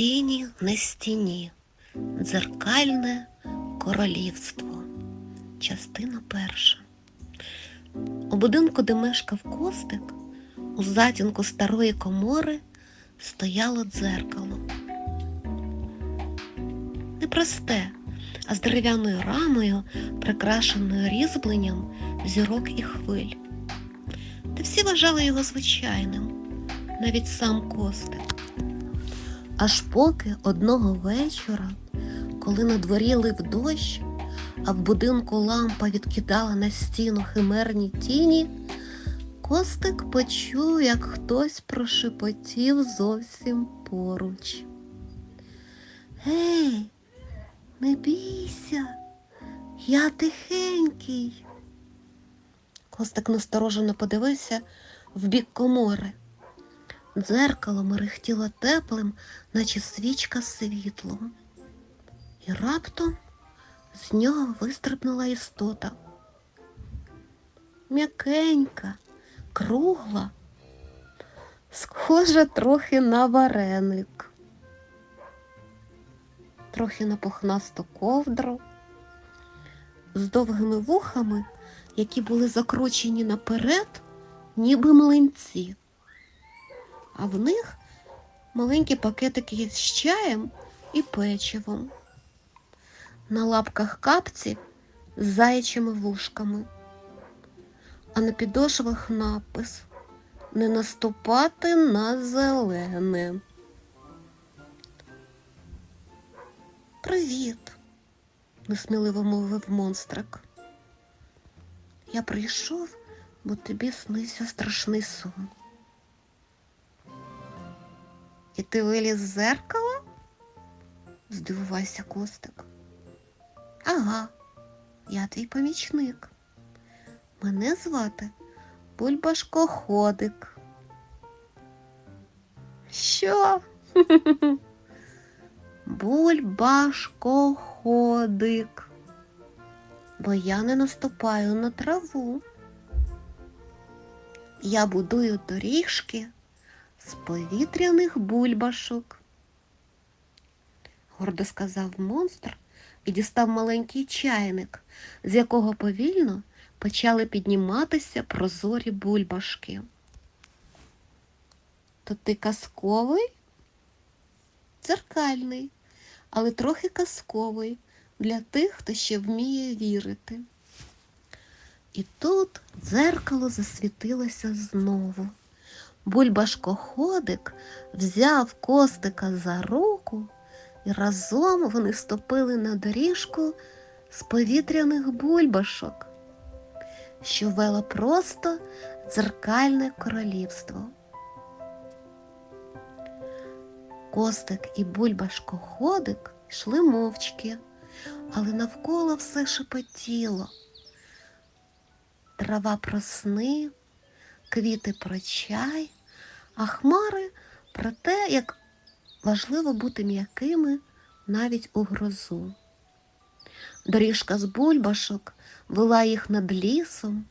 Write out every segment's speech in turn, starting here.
Тіні на стіні. Дзеркальне королівство. Частина перша. У будинку, де мешкав костик, у затінку старої комори стояло дзеркало. Не просте, а з дерев'яною рамою, прикрашеною різьбленням зірок і хвиль. Та всі вважали його звичайним, навіть сам костик. Аж поки одного вечора, коли на дворі лив дощ, а в будинку лампа відкидала на стіну химерні тіні, Костик почув, як хтось прошепотів зовсім поруч. Гей, не бійся, я тихенький. Костик насторожено подивився в бік комори. Дзеркало мерехтіло теплим, наче свічка світлом. І раптом з нього вистрибнула істота. М'якенька, кругла, схожа трохи на вареник, трохи на пухнасту ковдру, з довгими вухами, які були закручені наперед, ніби млинці а в них маленькі пакетики з чаєм і печивом. На лапках капці з заячими вушками, а на підошвах напис Не наступати на зелене. Привіт, несміливо мовив монстрик. Я прийшов, бо тобі снився страшний сон. І ти виліз з зеркала? здивувався Костик. Ага, я твій помічник. Мене звати Бульбашкоходик. Що? Бульбашкоходик. Бо я не наступаю на траву. Я будую доріжки з повітряних бульбашок, гордо сказав монстр і дістав маленький чайник, з якого повільно почали підніматися прозорі бульбашки. То ти казковий? Дзеркальний, але трохи казковий для тих, хто ще вміє вірити. І тут дзеркало засвітилося знову. Бульбашкоходик взяв костика за руку, і разом вони ступили на доріжку з повітряних бульбашок, що вело просто дзеркальне королівство. Костик і бульбашкоходик йшли мовчки, але навколо все шепотіло. Трава про сни, квіти про чай, а хмари про те, як важливо бути м'якими навіть у грозу. Доріжка з бульбашок вела їх над лісом,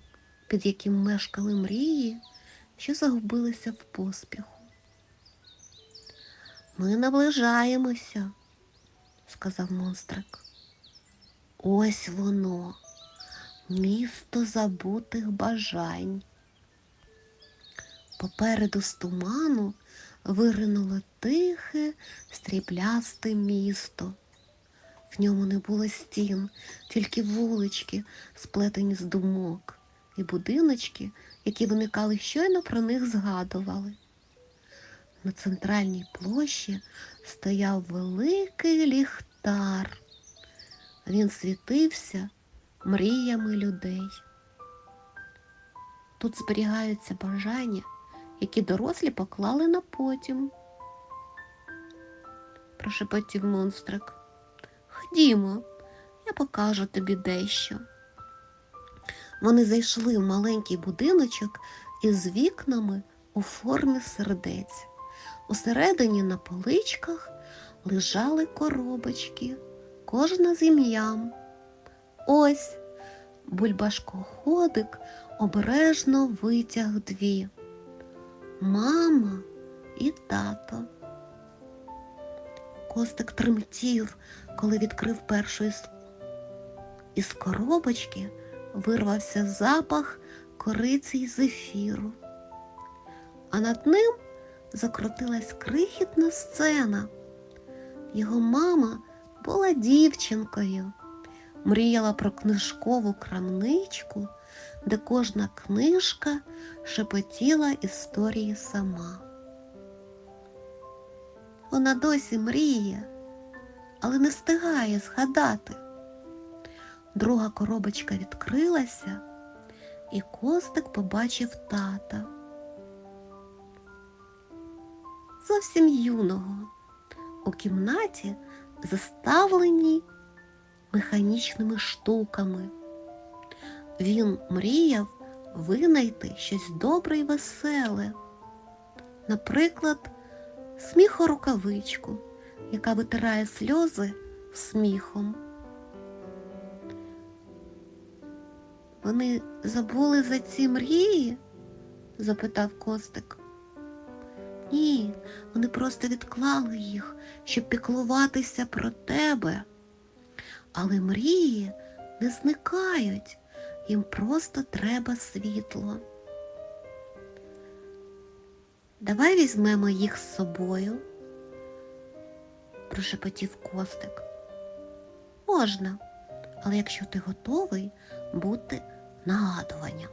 під яким мешкали мрії, що загубилися в поспіху. Ми наближаємося, сказав монстрик. Ось воно, місто забутих бажань. Попереду з туману виринуло тихе, стріблясте місто. В ньому не було стін, тільки вулички, сплетені з думок, і будиночки, які виникали щойно про них згадували. На центральній площі стояв великий ліхтар. Він світився мріями людей. Тут зберігаються бажання, які дорослі поклали на потім. Прошепотів монстрик. Ходімо, я покажу тобі дещо. Вони зайшли в маленький будиночок із вікнами у формі сердець. Усередині на поличках лежали коробочки, кожна з ім'ям. Ось бульбашкоходик обережно витяг дві мама і тато. Костик тремтів, коли відкрив першу із, із коробочки, вирвався запах кориці й зефіру. А над ним закрутилась крихітна сцена. Його мама була дівчинкою, мріяла про книжкову крамничку, де кожна книжка шепотіла історії сама. Вона досі мріє, але не встигає згадати. Друга коробочка відкрилася, і Костик побачив тата. Зовсім юного, у кімнаті заставлені механічними штуками. Він мріяв винайти щось добре й веселе, наприклад, сміхорукавичку, яка витирає сльози сміхом. Вони забули за ці мрії? запитав Костик. Ні, вони просто відклали їх, щоб піклуватися про тебе. Але мрії не зникають, їм просто треба світло. Давай візьмемо їх з собою, прошепотів Костик. Можна, але якщо ти готовий бути нагадуванням.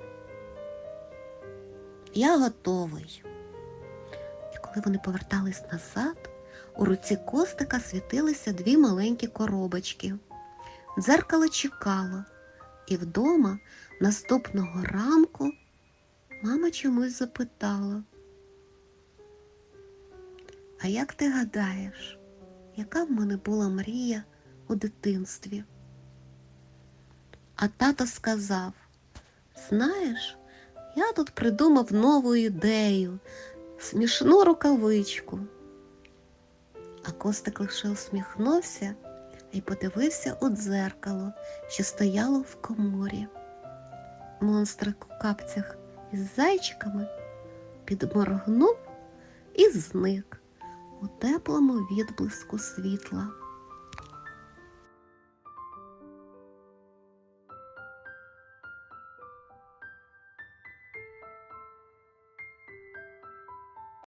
Я готовий. І коли вони повертались назад, у руці Костика світилися дві маленькі коробочки. Дзеркало чекало, і вдома наступного ранку мама чомусь запитала. А як ти гадаєш, яка в мене була мрія у дитинстві? А тато сказав, знаєш, я тут придумав нову ідею, смішну рукавичку. А Костик лише усміхнувся і подивився у дзеркало, що стояло в коморі. Монстрик у капцях із зайчиками підморгнув і зник у теплому відблиску світла.